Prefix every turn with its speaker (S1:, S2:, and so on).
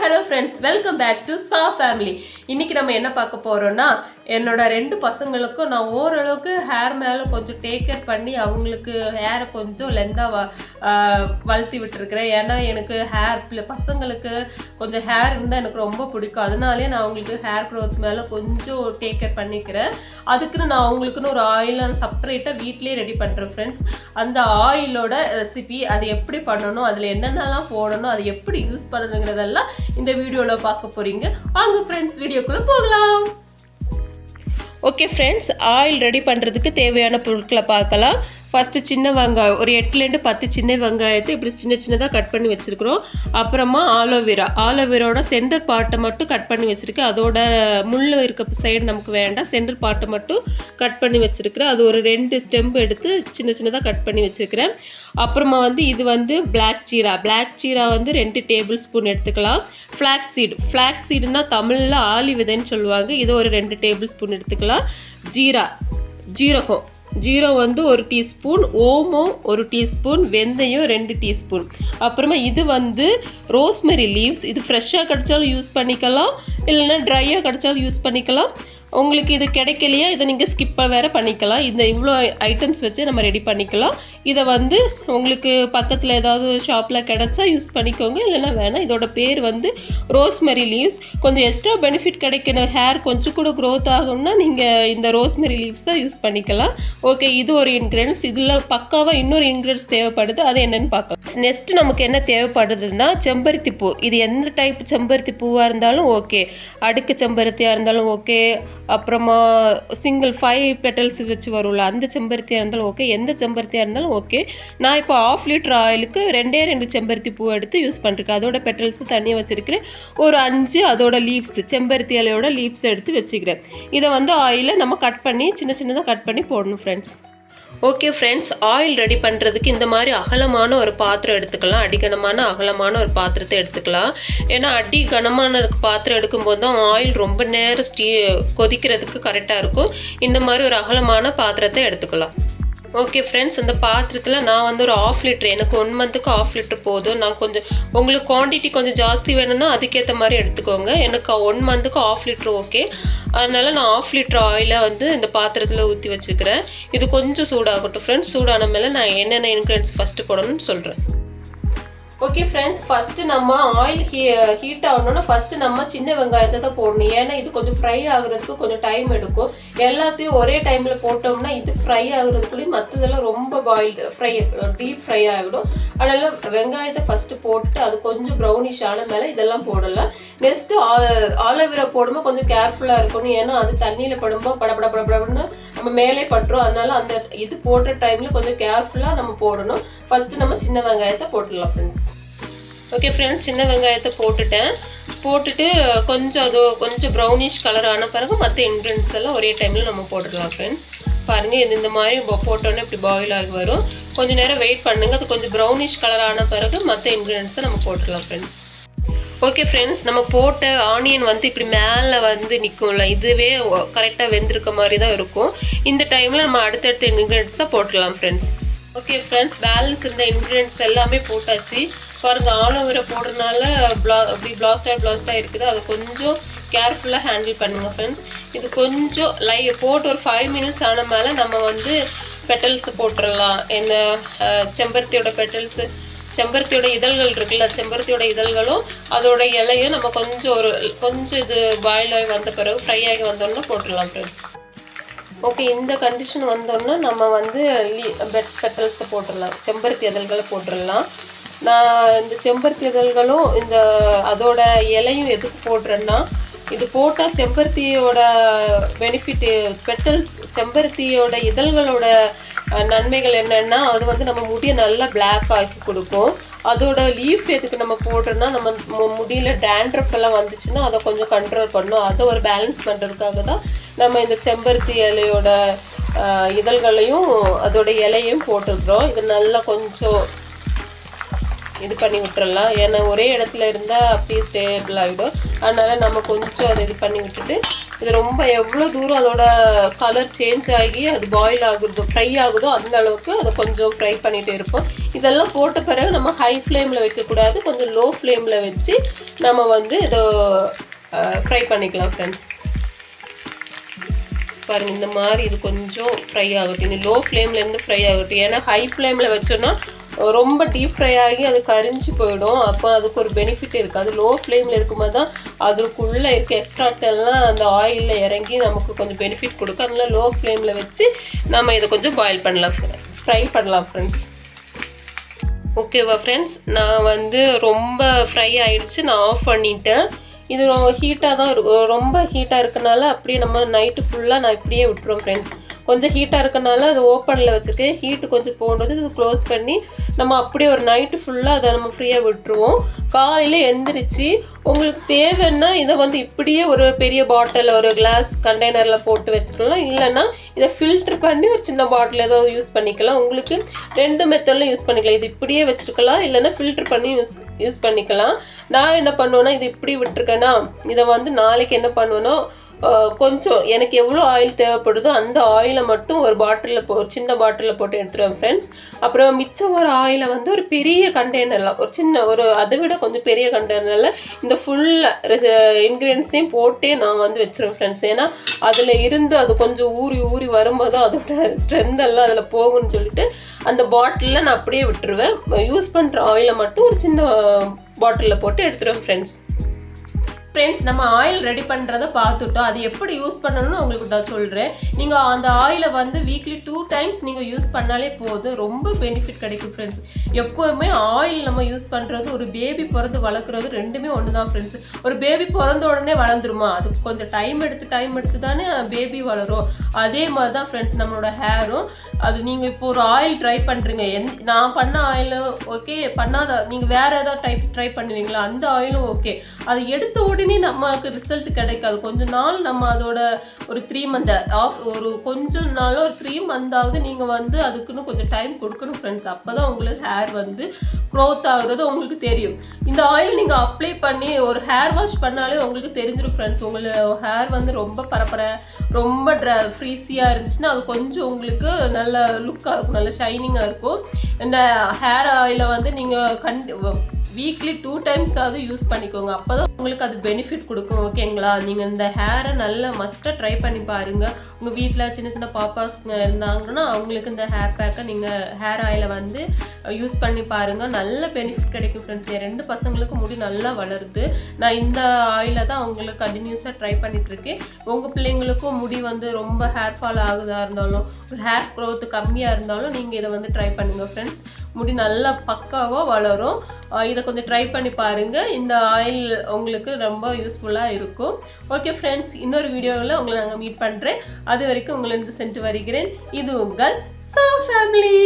S1: Hello friends welcome back to சா family இன்னைக்கு நம்ம என்ன பார்க்க போறோம்னா என்னோட ரெண்டு பசங்களுக்கும் நான் ஓரளவுக்கு ஹேர் மேலே கொஞ்சம் டேக் கேர் பண்ணி அவங்களுக்கு ஹேரை கொஞ்சம் லெந்தாக வளர்த்தி விட்டுருக்கிறேன். ஏன்னா எனக்கு ஹேர் பசங்களுக்கு கொஞ்சம் ஹேர் இருந்தால் எனக்கு ரொம்ப பிடிக்கும். அதனாலே நான் அவங்களுக்கு ஹேர் க்ரோத் மேலே கொஞ்சம் டேக் கேர் பண்ணிக்கிறேன். அதுக்குன்னு நான் அவங்களுக்குன்னு ஒரு ஆயில் செப்பரேட்டாக வீட்லேயே ரெடி பண்ணுறேன் ஃப்ரெண்ட்ஸ் அந்த ஆயிலோட ரெசிபி அது எப்படி பண்ணணும் அதில் என்னென்னலாம் போடணும் அது எப்படி யூஸ் பண்ணணுங்கிறதெல்லாம் இந்த வீடியோவில் பார்க்க போகிறீங்க வாங்க ஃப்ரெண்ட்ஸ் வீடியோக்குள்ளே போகலாம். ஓகே ஃப்ரெண்ட்ஸ் ஆயில் ரெடி பண்ணுறதுக்கு தேவையான பொருட்களை பார்க்கலாம். ஃபஸ்ட்டு சின்ன வெங்காயம் ஒரு எட்டுலேருந்து பத்து சின்ன வெங்காயத்தை இப்படி சின்ன சின்னதாக கட் பண்ணி வச்சுருக்குறோம். அப்புறமா ஆலோவேரா ஆலோவேராவோட சென்டர் பார்ட்டை மட்டும் கட் பண்ணி வச்சுருக்கேன். அதோட முள் இருக்க சைடு நமக்கு வேண்டாம். சென்டர் பார்ட்டை மட்டும் கட் பண்ணி வச்சுருக்கிறேன். அது ஒரு ரெண்டு ஸ்டெம்ப் எடுத்து சின்ன சின்னதாக கட் பண்ணி வச்சுருக்கிறேன். அப்புறமா வந்து இது வந்து பிளாக் சீரா. பிளாக் சீரா வந்து ரெண்டு டேபிள் ஸ்பூன் எடுத்துக்கலாம். ஃப்ளாக் சீடு ஃப்ளாக் சீடுனா தமிழில் ஆலி விதைன்னு சொல்லுவாங்க. இது ஒரு ரெண்டு டேபிள் ஸ்பூன் எடுத்துக்கலாம். ஜீரா. ஜீரகம். ஜீரோ வந்து ஒரு டீஸ்பூன் ஓமம் ஒரு டீஸ்பூன் வெந்தயம் ரெண்டு டீஸ்பூன். அப்புறமா இது வந்து ரோஸ்மெரி லீவ்ஸ். இது ஃப்ரெஷ்ஷாக கிடைச்சாலும் யூஸ் பண்ணிக்கலாம் இல்லைன்னா ட்ரையாக கிடைச்சாலும் யூஸ் பண்ணிக்கலாம். உங்களுக்கு இது கிடைக்கலையா இதை நீங்கள் ஸ்கிப்பாக வேறு பண்ணிக்கலாம். இந்த இவ்வளோ ஐட்டம்ஸ் வச்சு நம்ம ரெடி பண்ணிக்கலாம். இதை வந்து உங்களுக்கு பக்கத்தில் ஏதாவது ஷாப்பில் கிடச்சா யூஸ் பண்ணிக்கோங்க. இல்லைன்னா வேணாம். இதோட பேர் வந்து ரோஸ்மெரி லீவ்ஸ் கொஞ்சம் எக்ஸ்ட்ரா பெனிஃபிட் கிடைக்கணும் ஹேர் கொஞ்சம் கூட க்ரோத் ஆகும்னா நீங்கள் இந்த ரோஸ்மெரி லீவ்ஸ் தான் யூஸ் பண்ணிக்கலாம். ஓகே இது ஒரு இன்க்ரீடியன்ஸ் இதில் பக்காவாக இன்னொரு இன்க்ரீடியன்ஸ் தேவைப்படுது. அது என்னென்னு பார்க்கலாம். நெக்ஸ்ட் நமக்கு என்ன தேவைப்படுதுன்னா செம்பருத்தி பூ இது எந்த டைப் செம்பருத்தி பூவாக இருந்தாலும் ஓகே அடுக்கு செம்பருத்தியாக இருந்தாலும் ஓகே அப்புறமா சிங்கிள் ஃபைவ் பெட்டல்ஸ் வச்சு வரும்ல அந்த செம்பருத்தியாக இருந்தாலும் ஓகே எந்த செம்பருத்தியாக இருந்தாலும் ஓகே. நான் இப்போ ஆஃப் லிட்டர் ஆயிலுக்கு ரெண்டே ரெண்டு செம்பருத்தி பூ எடுத்து யூஸ் பண்ணிருக்கேன் அதோட பெட்டல்ஸ் தனியாக வச்சுருக்கிறேன். ஒரு அஞ்சு அதோட லீவ்ஸ் செம்பருத்தி இலையோட லீவ்ஸ் எடுத்து வச்சுக்கிறேன். இதை வந்து ஆயிலை நம்ம கட் பண்ணி சின்ன சின்னதாக கட் பண்ணி போடணும் friends okay friends oil ready பண்ணுறதுக்கு இந்த மாதிரி அகலமான ஒரு பாத்திரம் எடுத்துக்கலாம். அடிகனமான அகலமான ஒரு பாத்திரத்தை எடுத்துக்கலாம். ஏன்னா அடி கனமான பாத்திரம் எடுக்கும்போது தான் ஆயில் ரொம்ப நேரம் ஸ்டீ கொதிக்கிறதுக்கு கரெக்டாக இருக்கும். இந்த மாதிரி ஒரு அகலமான பாத்திரத்தை எடுத்துக்கலாம். ஓகே ஃப்ரெண்ட்ஸ் இந்த பாத்திரத்தில் நான் வந்து ஒரு ஆஃப் லிட்டர் எனக்கு ஒன் மந்த்துக்கு ஆஃப் லிட்டர் போதும். நான் கொஞ்சம் உங்களுக்கு குவான்டிட்டி கொஞ்சம் ஜாஸ்தி வேணும்னா அதுக்கேற்ற மாதிரி எடுத்துக்கோங்க. எனக்கு ஒன் மந்த்துக்கு ஆஃப் லிட்டர் ஓகே அதனால நான் ஆஃப் லிட்டர் ஆயிலை வந்து இந்த பாத்திரத்தில் ஊற்றி வச்சுக்கிறேன். இது கொஞ்சம் சூடாகட்டும் ஃப்ரெண்ட்ஸ் சூடான மேலே நான் என்னென்ன இன்க்ரீடியன்ஸ் ஃபஸ்ட்டு போடணும்னு சொல்கிறேன் ஓகே ஃப்ரெண்ட்ஸ் ஃபஸ்ட்டு நம்ம ஆயில் ஹீ ஹீட் ஆகணும்னா ஃபஸ்ட்டு நம்ம சின்ன வெங்காயத்தை தான் போடணும். ஏன்னா இது கொஞ்சம் ஃப்ரை ஆகுறதுக்கு கொஞ்சம் டைம் எடுக்கும். எல்லாத்தையும் ஒரே டைமில் போட்டோம்னா இது ஃப்ரை ஆகுறதுக்குள்ளேயும் மற்றதெல்லாம் ரொம்ப பாயில்டு ஃப்ரை டீப் ஃப்ரை ஆகிடும். அதனால வெங்காயத்தை ஃபஸ்ட்டு போட்டுட்டு அது கொஞ்சம் ப்ரௌனிஷ் ஆன மேலே இதெல்லாம் போடலாம். நெக்ஸ்ட்டு ஆலோவேரா uh, போடும்போது கொஞ்சம் கேர்ஃபுல்லாக இருக்கணும். ஏன்னா அது தண்ணியில் படும்போது பட பட நம்ம மேலே பட்டுரும். அதனால அந்த இது போடுற டைமில் கொஞ்சம் கேர்ஃபுல்லாக நம்ம போடணும். ஃபஸ்ட்டு நம்ம சின்ன வெங்காயத்தை போட்டுடலாம் ஃப்ரெண்ட்ஸ் ஓகே ஃப்ரெண்ட்ஸ் சின்ன வெங்காயத்தை போட்டுட்டேன். போட்டுட்டு கொஞ்சம் அது கொஞ்சம் ப்ரௌனிஷ் கலர் ஆன பிறகு மற்ற இன்க்ரீடியன்ஸ் எல்லாம் ஒரே டைமில் நம்ம போட்டுடலாம் ஃப்ரெண்ட்ஸ் பாருங்கள் இது இந்த மாதிரி போட்டோன்னே இப்படி பாயில் ஆகி வரும். கொஞ்சம் நேரம் வெயிட் பண்ணுங்கள் அது கொஞ்சம் ப்ரௌனிஷ் கலர் ஆன பிறகு மற்ற இன்க்ரீடியன்ஸை நம்ம போட்டுடலாம் ஃப்ரெண்ட்ஸ் ஓகே ஃப்ரெண்ட்ஸ் நம்ம போட்ட ஆனியன் வந்து இப்படி மேலே வந்து நிற்கும்ல இதுவே கரெக்டாக வெந்திருக்க மாதிரி தான் இருக்கும். இந்த டைமில் நம்ம அடுத்தடுத்த இன்க்ரீடியன்ஸாக போட்டுடலாம் ஃப்ரெண்ட்ஸ் ஓகே ஃப்ரெண்ட்ஸ் பேலன்ஸ் இருந்த இன்க்ரீடியன்ஸ் எல்லாமே போட்டாச்சு. பாருங்கள் ஆலோவேரா போடுறதுனால ப்ளா அப்படி பிளாஸ்டாக பிளாஸ்டாக இருக்குது. அதை கொஞ்சம் கேர்ஃபுல்லாக ஹேண்டில் பண்ணுங்கள் ஃப்ரெண்ட்ஸ் இது கொஞ்சம் லை போட்டு ஒரு ஃபைவ் மினிட்ஸ் ஆன மேலே நம்ம வந்து பெட்டல்ஸ் போட்டுடலாம் இந்த செம்பருத்தியோட பெட்டல்ஸு செம்பருத்தியோட இதழ்கள் இருக்குல்ல செம்பருத்தியோட இதழ்களும் அதோட இலையும் நம்ம கொஞ்சம் ஒரு கொஞ்சம் இது பாயில் ஆகி வந்த பிறகு ஃப்ரை ஆகி வந்தோன்னா போட்டுடலாம் ஃப்ரெண்ட்ஸ் ஓகே இந்த கண்டிஷன் வந்தோன்னா நம்ம வந்து லீ பெட் பெட்டல்ஸை போட்டுடலாம் செம்பருத்தி இதழ்களை போட்டுடலாம் நான் இந்த செம்பருத்தி இதழ்களும் இந்த அதோட இலையும் எதுக்கு போடுறேன்னா இது போட்டால் செம்பருத்தியோட பெனிஃபிட் பெட்டல்ஸ் செம்பருத்தியோட இதழ்களோட நன்மைகள் என்னென்னா அது வந்து நம்ம முடியை நல்லா பிளாக் ஆக்கி கொடுக்கும். அதோட லீஃப் எதுக்கு நம்ம போடுறோன்னா நம்ம முடியல டேண்ட்ரஃப் எல்லாம் வந்துச்சுன்னா அதை கொஞ்சம் கண்ட்ரோல் பண்ணும். அதை ஒரு பேலன்ஸ் பண்ணுறதுக்காக தான் நம்ம இந்த செம்பருத்தி இலையோட இதழ்களையும் அதோட இலையும் போட்டிருக்கிறோம் இது நல்லா கொஞ்சம் இது பண்ணி விட்டுறலாம். ஏன்னா ஒரே இடத்துல இருந்தால் அப்படியே ஸ்டேபிள் ஆகிடும் அதனால் நம்ம கொஞ்சம் அதை இது பண்ணி விட்டுட்டு இது ரொம்ப எவ்வளோ தூரம் அதோட கலர் சேஞ்ச் ஆகி அது பாயில் ஆகுறதோ ஃப்ரை ஆகுதோ அந்த அளவுக்கு அதை கொஞ்சம் ஃப்ரை பண்ணிகிட்டே இருப்போம். இதெல்லாம் போட்ட பிறகு நம்ம ஹை ஃப்ளேமில் வைக்கக்கூடாது. கொஞ்சம் லோ ஃப்ளேமில் வச்சு நம்ம வந்து இதை ஃப்ரை பண்ணிக்கலாம் ஃப்ரெண்ட்ஸ் பாருங்க இந்த மாதிரி இது கொஞ்சம் ஃப்ரை ஆகட்டும். இது லோ ஃப்ளேம்லேருந்து ஃப்ரை ஆகட்டும். ஏன்னா ஹை ஃப்ளேமில் வச்சோன்னா ரொம்ப டீப் ஃப்ரை ஆகி அது கரிஞ்சு போயிடும். அப்போ அதுக்கு ஒரு பெனிஃபிட் இருக்குது அது லோ ஃப்ளேமில் இருக்கும்போது தான் அதுக்குள்ளே இருக்க எக்ஸ்ட்ராட்டெல்லாம் அந்த ஆயிலில் இறங்கி நமக்கு கொஞ்சம் பெனிஃபிட் கொடுக்கும். அதனால லோ ஃப்ளேமில் வச்சு நம்ம இதை கொஞ்சம் பாயில் பண்ணலாம் ஃப்ரை பண்ணலாம் ஃப்ரெண்ட்ஸ் ஓகேவா ஃப்ரெண்ட்ஸ் நான் வந்து ரொம்ப ஃப்ரை ஆயிடுச்சு. நான் ஆஃப் பண்ணிட்டேன். இது ஹீட்டாக தான் இருக்கும். ரொம்ப ஹீட்டாக இருக்கனால அப்படியே நம்ம நைட்டு ஃபுல்லாக நான் இப்படியே விட்டுருவோம் ஃப்ரெண்ட்ஸ் கொஞ்சம் ஹீட்டாக இருக்கனால அது ஓப்பனில் வச்சுருக்கேன் ஹீட்டு கொஞ்சம் போனது இது க்ளோஸ் பண்ணி நம்ம அப்படியே ஒரு நைட்டு ஃபுல்லாக அதை நம்ம ஃப்ரீயாக விட்டுருவோம். காலையில் எந்திரிச்சு உங்களுக்கு தேவைன்னா இதை வந்து இப்படியே ஒரு பெரிய பாட்டில் ஒரு கிளாஸ் கண்டெய்னரில் போட்டு வச்சுக்கலாம். இல்லைன்னா இதை ஃபில்ட்ரு பண்ணி ஒரு சின்ன பாட்டில் ஏதாவது யூஸ் பண்ணிக்கலாம். உங்களுக்கு ரெண்டு மெத்தட்லையும் யூஸ் பண்ணிக்கலாம். இது இப்படியே வச்சுருக்கலாம். இல்லைன்னா ஃபில்ட்ரு பண்ணி யூஸ் யூஸ் பண்ணிக்கலாம். நான் என்ன பண்ணுவேன்னா இது இப்படி விட்டுருக்கேன்னா இதை வந்து நாளைக்கு என்ன பண்ணுவேன்னா கொஞ்சம் எனக்கு எவ்வளோ ஆயில் தேவைப்படுதோ அந்த ஆயிலை மட்டும் ஒரு பாட்டிலில் போ ஒரு சின்ன பாட்டிலில் போட்டு எடுத்துருவேன் ஃப்ரெண்ட்ஸ் அப்புறம் மிச்சம் ஒரு ஆயிலை வந்து ஒரு பெரிய கண்டெய்னரில் ஒரு சின்ன ஒரு அதை விட கொஞ்சம் பெரிய கண்டெய்னரில் இந்த ஃபுல் இன்க்ரீடியன்ஸையும் போட்டே நான் வந்து வச்சிருவேன் ஃப்ரெண்ட்ஸ் ஏன்னா அதில் இருந்து அது கொஞ்சம் ஊறி ஊறி வரும்போது அதோட ஸ்ட்ரென்த் எல்லாம் அதில் போகும்னு சொல்லிட்டு அந்த பாட்டிலில் நான் அப்படியே விட்டுருவேன். யூஸ் பண்ணுற ஆயிலை மட்டும் ஒரு சின்ன பாட்டிலில் போட்டு எடுத்துருவேன் ஃப்ரெண்ட்ஸ் ஃப்ரெண்ட்ஸ் நம்ம ஆயில் ரெடி பண்ணுறத பார்த்துட்டோம். அது எப்படி யூஸ் பண்ணணும்னு உங்களுக்கு நான் சொல்கிறேன் நீங்கள் அந்த ஆயிலை வந்து வீக்லி டூ டைம்ஸ் நீங்கள் யூஸ் பண்ணாலே போதும். ரொம்ப பெனிஃபிட் கிடைக்கும் ஃப்ரெண்ட்ஸ் எப்போவுமே ஆயில் நம்ம யூஸ் பண்ணுறது ஒரு பேபி பிறந்து வளர்க்குறது ரெண்டுமே ஒன்று தான் ஃப்ரெண்ட்ஸ் ஒரு பேபி பிறந்த உடனே வளர்ந்துருமா? அதுக்கு கொஞ்சம் டைம் எடுத்து டைம் எடுத்து தானே பேபி வளரும். அதே மாதிரி தான் ஃப்ரெண்ட்ஸ் நம்மளோட ஹேரும் அது நீங்கள் இப்போ ஒரு ஆயில் ட்ரை பண்ணுறீங்க எந் நான் பண்ண ஆயிலும் ஓகே பண்ணாத நீங்கள் வேறு ஏதாவது டைப் ட்ரை பண்ணுவீங்களா? அந்த ஆயிலும் ஓகே அது எடுத்த உடனே நம்மளுக்கு ரிசல்ட் கிடைக்காது. கொஞ்ச நாள் நம்ம அதோட ஒரு த்ரீ மந்த் ஆஃப் ஒரு கொஞ்ச நாள் ஒரு த்ரீ மந்தாவது நீங்கள் வந்து அதுக்குன்னு கொஞ்சம் டைம் கொடுக்கணும் ஃப்ரெண்ட்ஸ் அப்போ தான் உங்களுக்கு ஹேர் வந்து க்ரோத் ஆகுறது உங்களுக்கு தெரியும். இந்த ஆயில் நீங்கள் அப்ளை பண்ணி ஒரு ஹேர் வாஷ் பண்ணாலே உங்களுக்கு தெரிஞ்சிடும் ஃப்ரெண்ட்ஸ் உங்களுக்கு ஹேர் வந்து ரொம்ப பரப்பர ரொம்ப ட்ர ஃப்ரீஸியாக இருந்துச்சுன்னா அது கொஞ்சம் உங்களுக்கு நல்ல லுக்காக இருக்கும் நல்ல ஷைனிங்காக இருக்கும். இந்த ஹேர் ஆயிலை வந்து நீங்கள் கண்டி வீக்லி டூ டைம்ஸ் ஆகுது யூஸ் பண்ணிக்கோங்க. அப்போ தான் உங்களுக்கு அது பெனிஃபிட் கொடுக்கும் ஓகேங்களா நீங்கள் இந்த ஹேரை நல்லா மஸ்ட்டாக ட்ரை பண்ணி பாருங்கள் உங்கள் வீட்டில் சின்ன சின்ன பாப்பாஸ்ங்க இருந்தாங்கன்னா அவங்களுக்கு இந்த ஹேர் பேக்கை நீங்கள் ஹேர் ஆயிலை வந்து யூஸ் பண்ணி பாருங்கள் நல்ல பெனிஃபிட் கிடைக்கும் ஃப்ரெண்ட்ஸ் என் ரெண்டு பசங்களுக்கு முடி நல்லா வளருது. நான் இந்த ஆயிலை தான் அவங்களுக்கு கண்டினியூஸாக ட்ரை பண்ணிகிட்ருக்கேன் உங்கள் பிள்ளைங்களுக்கும் முடி வந்து ரொம்ப ஹேர் ஃபால் ஆகுதா இருந்தாலும் ஒரு ஹேர் க்ரோத் கம்மியாக இருந்தாலும் நீங்கள் இதை வந்து ட்ரை பண்ணுங்கள் ஃப்ரெண்ட்ஸ் முடி நல்லா பக்காவாக வளரும். இதை இதை கொஞ்சம் ட்ரை பண்ணி பாருங்கள் இந்த ஆயில் உங்களுக்கு ரொம்ப யூஸ்ஃபுல்லாக இருக்கும். ஓகே ஃப்ரெண்ட்ஸ் இன்னொரு வீடியோவில் உங்களை நாங்கள் மீட் பண்ணுறேன் அது வரைக்கும் உங்களுக்கு சென்று வருகிறேன். இது உங்கள் சா ஃபேமிலி